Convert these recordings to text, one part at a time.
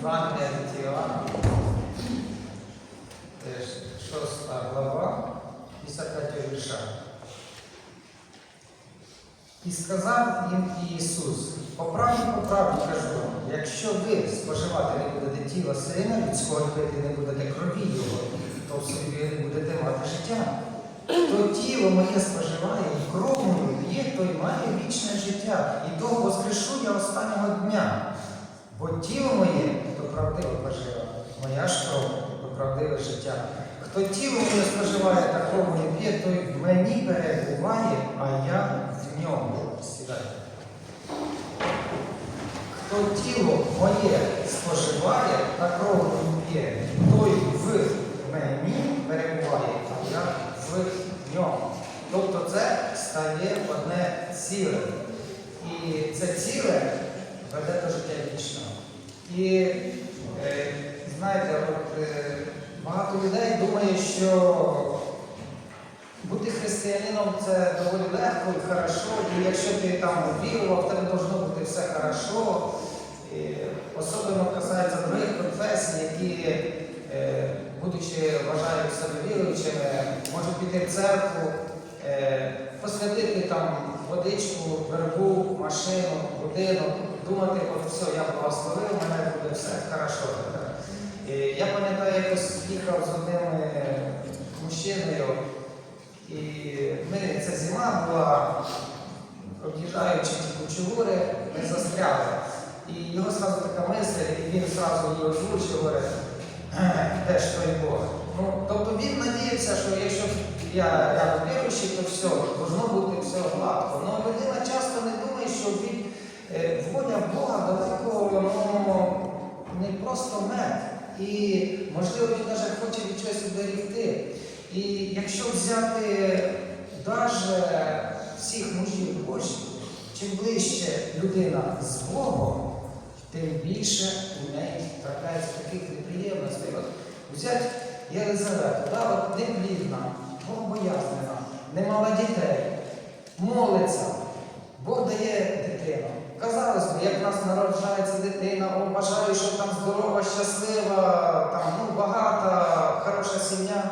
Від Іоанна, теж 6 глава, 53 вірша. І сказав їм Ісус, по правді, по правді кажу вам, якщо ви споживати не будете тіло сина людського, пити не будете крові Його, то в собі будете мати життя. Хто тіло моє споживає і кров мою п'є, той має вічне життя, і того воскрешу я останнього дня. Бо тіло моє то правдиво пожива, моя ж кров то правдиве життя. Хто тіло моє споживає та кров мою п'є, той в мені перебуває, а я в ньому. Сідайте. Хто тіло моє споживає та кров мою п'є, той в мені перебуває, а я в ньому. Тобто це стає одне ціле. І це ціле веде до життя вічного. І е, знаєте, от, е, багато людей думає, що бути християнином це доволі легко і хорошо, і якщо ти там вірував, тебе должно бути все хорошо. І особливо касається других конфесій, які, е, будучи вважають себе віруючими, можуть піти в церкву, посвятити там водичку, вербу, машину, будинок, думати, от все, я благословив, в мене буде все хорошо. І я пам'ятаю, якось їхав з одним е, мужчиною, і ми, ця зима була, об'їжджаючи кучугури, ми застряли. І його зразу така мисль, і він зразу її озвучив, говорить, «Е, де ж той Бог? Ну, тобто він надіявся, що якщо я рядом віруючий, то все, должно бути все гладко. Але людина часто не думає, що від е, воля Бога далеко ну, не просто мед. І, можливо, він навіть хоче від чогось уберегти. І якщо взяти навіть всіх мужів Божих, чим ближче людина з Богом, тим більше у неї трапляється таких неприємностей. От взять Єлизавету, да, от неплідна, богобоязнена, не мала дітей, молиться, Бог дає дитину. Казалось би, як в нас народжається дитина, о, бажаю, щоб там здорова, щаслива, там, ну, багата, хороша сім'я.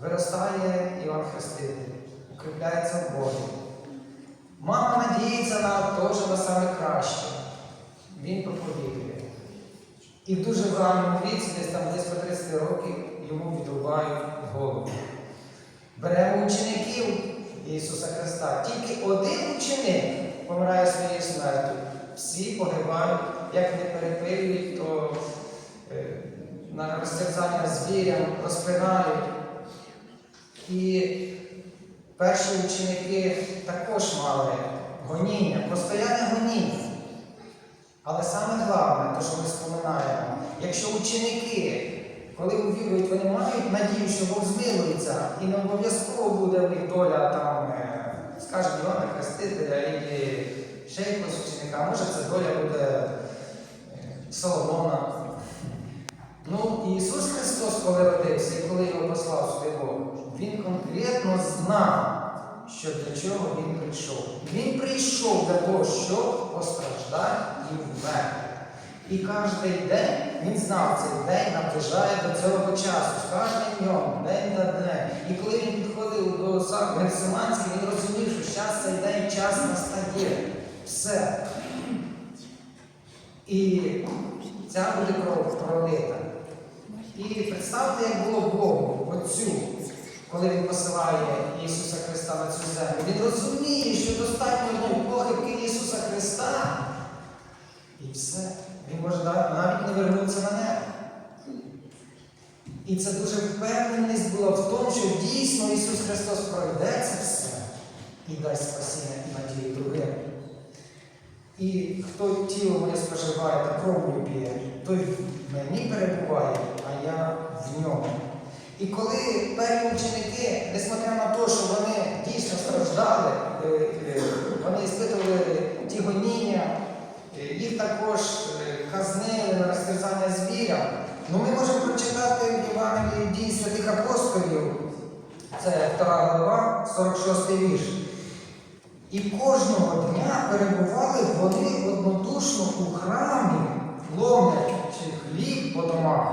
Виростає Іван Хреститель, укріпляється в Богі. Мама надіється на теж на саме краще. Він проповідує. І в дуже ранньому віці, десь там десь по 30 років, йому відрубають голову. Беремо учеників Ісуса Христа. Тільки один ученик помирає своєю смертю. Всі погибають, як не перепилюють, то е, на розтерзання звірям розпинають. І перші ученики також мали гоніння, постоянне гоніння. Але саме головне, те, що ми споминаємо, якщо ученики, коли увірують, вони мають надію, що Бог змилується, і не обов'язково буде в них доля там, скажімо, Івана Хрестителя і ще якогось ученика, може це доля буде е, Соломона. Ну, Ісус Христос, коли родився і коли його послав сюди Бог, Він конкретно знав, що для чого Він прийшов. Він прийшов для того, щоб постраждати і вмерти. І кожен день він знав, цей день наближає до цього часу, кожним днем, день на день. І коли він підходив до сам Герсиманський, він розумів, що зараз цей день час настає. Все. І ця буде кров пролита. І представте, як було Богу Отцю, коли Він посилає Ісуса Христа на цю землю. Він розуміє, що достатньо похибки Ісуса Христа. І все. Він може навіть не вернутися на небо. І це дуже впевненість була в тому, що дійсно Ісус Христос пройде це все і дасть спасіння і надію другим. І хто тіло моє споживає та кров мою п'є, той в мені перебуває, а я в ньому. І коли перві ученики, несмотря на те, що вони дійсно страждали, е, е, вони спитували ті гоніння, е, їх також е, казнили на розтерзання звірям. Ну ми можемо прочитати Євангелії дій святих апостолів, це 2 глава, 46 вірш. І кожного дня перебували вони однодушно у храмі, ломлять хліб по домах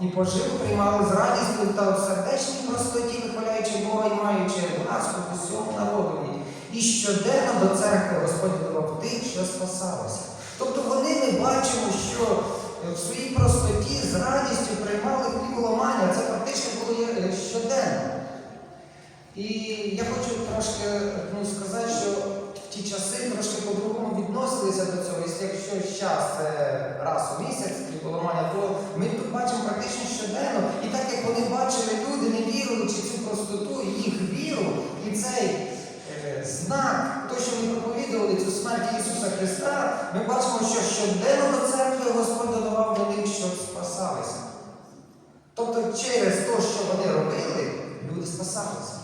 і пожив приймали з радістю та в сердечній простоті, вихваляючи Бога і маючи ласку в усьому народові. І щоденно до церкви Господь тих, що спасалися. Тобто вони ми бачимо, що в своїй простоті з радістю приймали хліболомання. Це практично було е, щоденно. І я хочу трошки ну, сказати, що в ті часи трошки по-другому відносилися до цього. Якщо час це раз у місяць хліболомання, то ми тут бачимо практично щоденно. І так як вони бачили люди, не віруючи цю простоту, їх віру і цей е, знак, то, що ми проповідували, цю смерть Ісуса Христа, ми бачимо, що щоденно до церкви Господь додавав до них, щоб спасалися. Тобто через те, що вони робили, люди спасалися.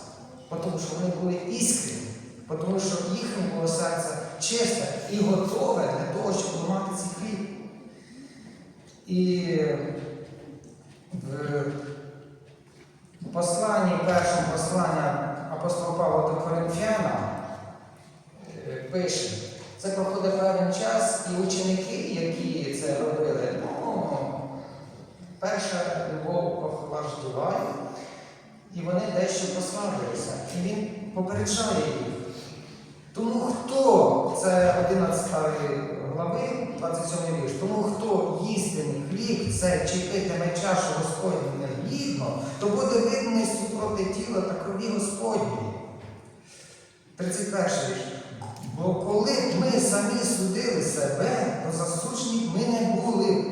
Тому що вони були іскрені, тому що їхнє було серце чисте і готове для того, щоб ламати цей хліб. І в посланні, першому посланні апостола Павла до Коринфяна е, пише, це проходить певний час, і ученики, які це робили, ну, перша любов охлаждуває, і вони дещо послабилися. І він попереджає їх. Тому хто, це 11 глави, 27 вірш, тому хто їстиме хліб, це чіпитиме чашу Господню негідно, то буде видно проти тіла та крові Господньої. 31 вірш. Бо коли б ми самі судили себе, то засуджені ми не були.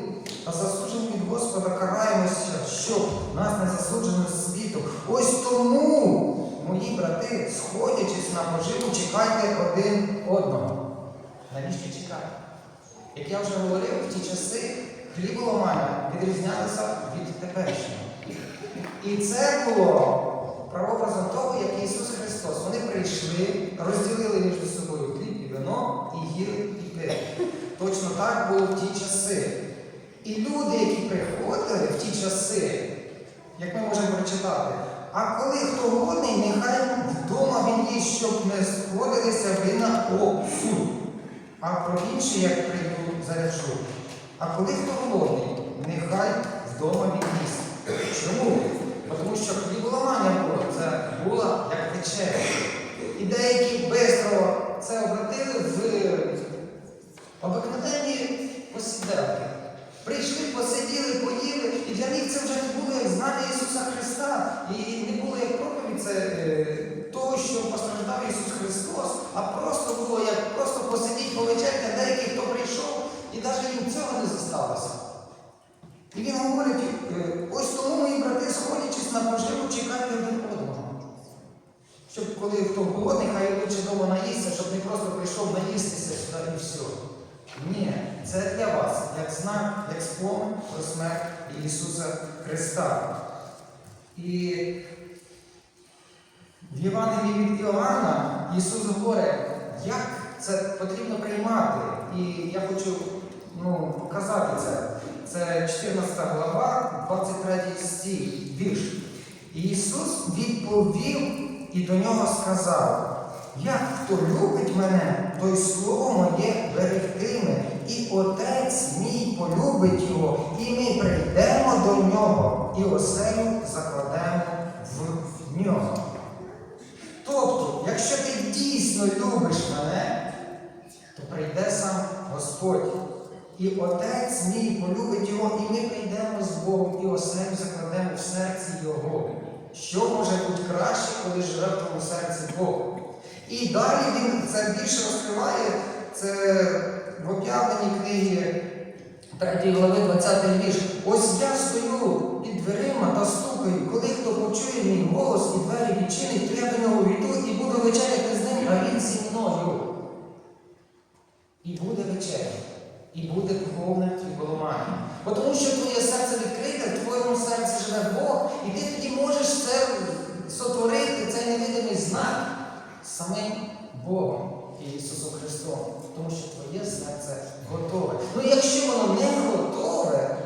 А засуджені від Господа караємося, щоб нас не засуджено світу. Ось тому, мої брати, сходячись на поживу, чекайте один одного. Навіщо чекати? Як я вже говорив, в ті часи хліболомання відрізнялися від теперішнього. І це було прообразом того, як Ісус Христос. Вони прийшли, розділили між собою хліб і вино, і їли і пили. Точно так було в ті часи. І люди, які приходили в ті часи, як ми можемо прочитати, а коли хто голодний, нехай вдома він їсть, щоб не сходилися ви на осуд. А про інше, як прийду, заряджу. А коли хто голодний, нехай вдома він їсть. Чому? Тому що хліболамання було, це була як вечеря. І деякі швидко це обратили в обикновенні посідати. Прийшли, посиділи, поїли, і для них це вже не було як знання Ісуса Христа. І не було як проповідь це е, того, що постраждав Ісус Христос, а просто було як просто посидіть, повечеряти, а деякий, хто прийшов, і навіть їм цього не зосталося. І він говорить, е, ось тому мої брати, сходячись на поживу, чекайте один одного. Щоб коли хто голодний, хай лучше вдома наїсться, щоб не просто прийшов наїстися сюди і все. Ні, це для вас, як знак, як спомин про смерть Ісуса Христа. І в Євангелії від Іоанна Ісус говорить, як це потрібно приймати. І я хочу ну, показати це. Це 14 глава, 23 стих, вірш. Ісус відповів і до нього сказав, як хто любить мене, той слово моє берегтиме, і Отець мій полюбить його, і ми прийдемо до нього, і оселю закладемо в нього. Тобто, якщо ти дійсно любиш мене, то прийде сам Господь. І Отець мій полюбить його, і ми прийдемо з Богом і оселю закладемо в серці Його. Що може бути краще, коли живе тому серці Бог? І далі він це більше розкриває, це в об'явленій книгі 3 глави 20 вірш. Ось я стою під дверима та стукаю, коли хто почує мій голос і двері відчинить, то я до нього війду і буду вечеряти з ним, а він зі мною. І буде вечеря, і буде. Бо Тому що твоє серце відкрите, в твоєму серці живе Бог, і ти тоді можеш це сотворити, цей невидимий знак самим Богом і Ісусом Христом. Тому що твоє серце готове. Ну якщо воно не готове,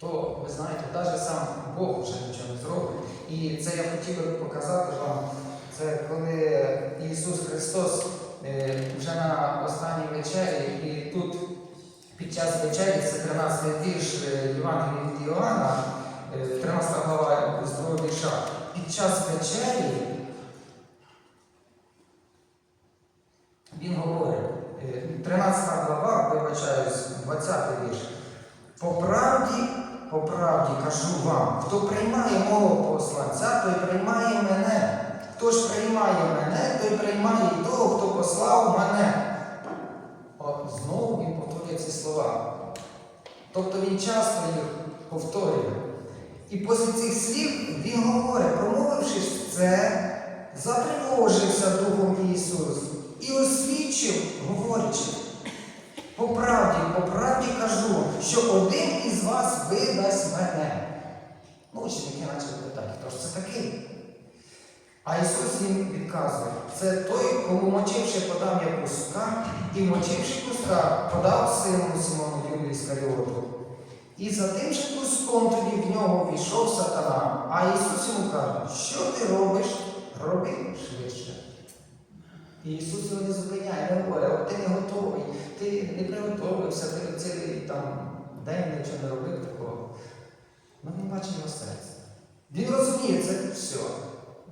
то ви знаєте, навіть сам Бог вже нічого не зробить. І це я хотів би показати вам. Це коли Ісус Христос е, вже на останній вечері, і тут під час вечері, це 13 вірш е, Євангелія від Іоанна, е, 13 глава з 2 вірша. Під час вечері він говорить, е, 13 глава, вибачаюсь, 20 вірш. По правді, по правді кажу вам, хто приймає мого посланця, той приймає мене. Хто ж приймає мене, той приймає того, хто послав мене. От знову він повторює ці слова. Тобто він часто їх повторює. І після цих слів він говорить, промовивши це, затривожився Духом Ісус і освідчив, говорячи. По правді, по правді кажу, що один із вас видасть мене. Ну, ученики почали питати, хто ж це такий? А Ісус їм відказує, це той, кому мочивши подав я куска, і мочивши куска подав сину Симону Юлію Іскаріоту. І за тим же куском тоді в нього війшов сатана. А Ісус йому каже, що ти робиш? Роби швидше. І Ісус його не зупиняє, не говорить, от ти не готовий, ти не приготовився, ти цілий там день нічого не робив такого. Ну він бачить його серце. Він розуміє це все.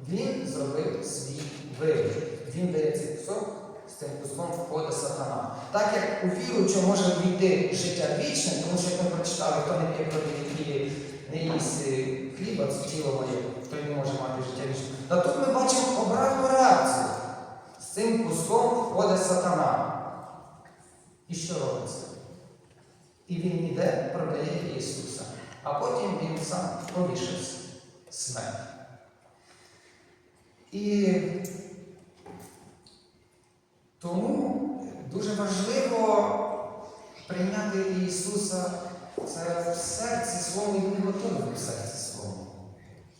Він зробив свій вибір. Він дає цей кусок, з цим куском входить сатана. Так як у віруючого може війти життя вічне, тому що як ми прочитали, хто не п'є крові не їсть е, хліба, це тіло моє, той не може мати життя вічне. Та тут ми бачимо обратну реакцію. З цим куском входить сатана. І що робиться? І він іде, продає Ісуса. А потім він сам повішився. Смерть. І тому дуже важливо прийняти Ісуса це в серці своєму і бути готовим в серці своєму.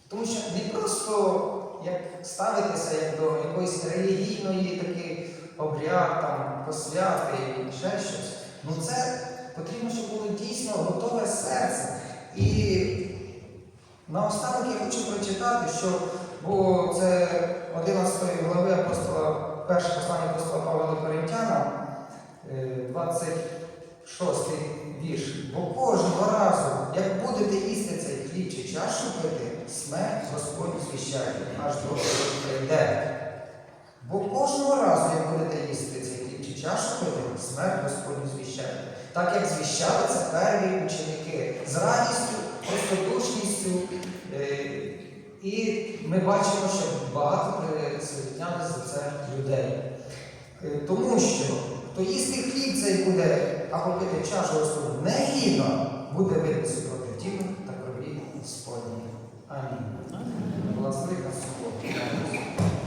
Тому що не просто як ставитися як до якоїсь релігійної такий обряд, там, посвяти і ще щось. Ну це потрібно, щоб було дійсно готове серце. І наостанок я хочу прочитати, що бо це 11 глави апостола, перше послання апостола Павла до Коринтянам, е, 26 вірш. Бо кожного разу, як будете їсти цей хліб чи чашу пити, смерть Господь звіщає, аж до прийде. Бо кожного разу, як будете їсти цей хліб чи чашу пити, смерть Господь звіщає. Так як звіщали це перві ученики з радістю, І ми бачимо, що багато присвітняли за це людей. Е, тому що хто їсти хліб цей буде, а попити чашу Господу негідно, буде видно супроти тіла та крові Господні. Амінь. Власне, на суботу.